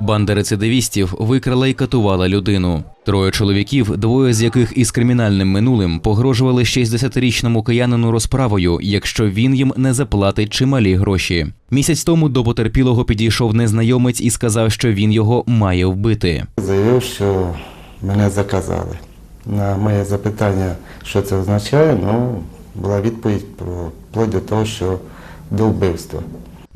Банда рецидивістів викрала і катувала людину. Троє чоловіків, двоє з яких із кримінальним минулим, погрожували 60-річному киянину розправою, якщо він їм не заплатить чималі гроші. Місяць тому до потерпілого підійшов незнайомець і сказав, що він його має вбити. Заявив, що мене заказали. На моє запитання, що це означає, ну, була відповідь про вплоть до того, що до вбивства.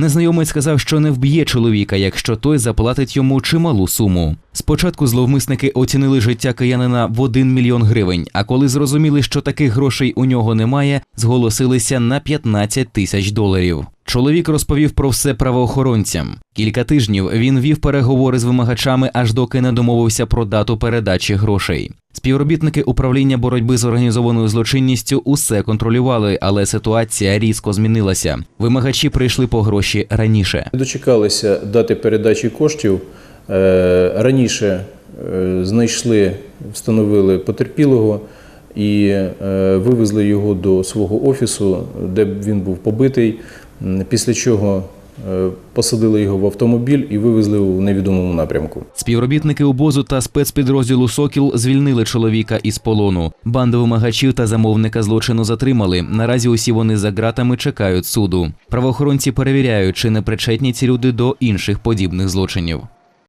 Незнайомець сказав, що не вб'є чоловіка, якщо той заплатить йому чималу суму. Спочатку зловмисники оцінили життя киянина в 1 мільйон гривень, а коли зрозуміли, що таких грошей у нього немає, зголосилися на 15 тисяч доларів. Чоловік розповів про все правоохоронцям. Кілька тижнів він вів переговори з вимагачами, аж доки не домовився про дату передачі грошей. Співробітники управління боротьби з організованою злочинністю усе контролювали, але ситуація різко змінилася. Вимагачі прийшли по гроші раніше. Дочекалися дати передачі коштів. Е, Раніше е, знайшли, встановили потерпілого і е, вивезли його до свого офісу, де він був побитий. Після чого е, посадили його в автомобіль і вивезли у невідомому напрямку. Співробітники обозу та спецпідрозділу Сокіл звільнили чоловіка із полону. Банду вимагачів та замовника злочину затримали. Наразі усі вони за ґратами чекають суду. Правоохоронці перевіряють, чи не причетні ці люди до інших подібних злочинів.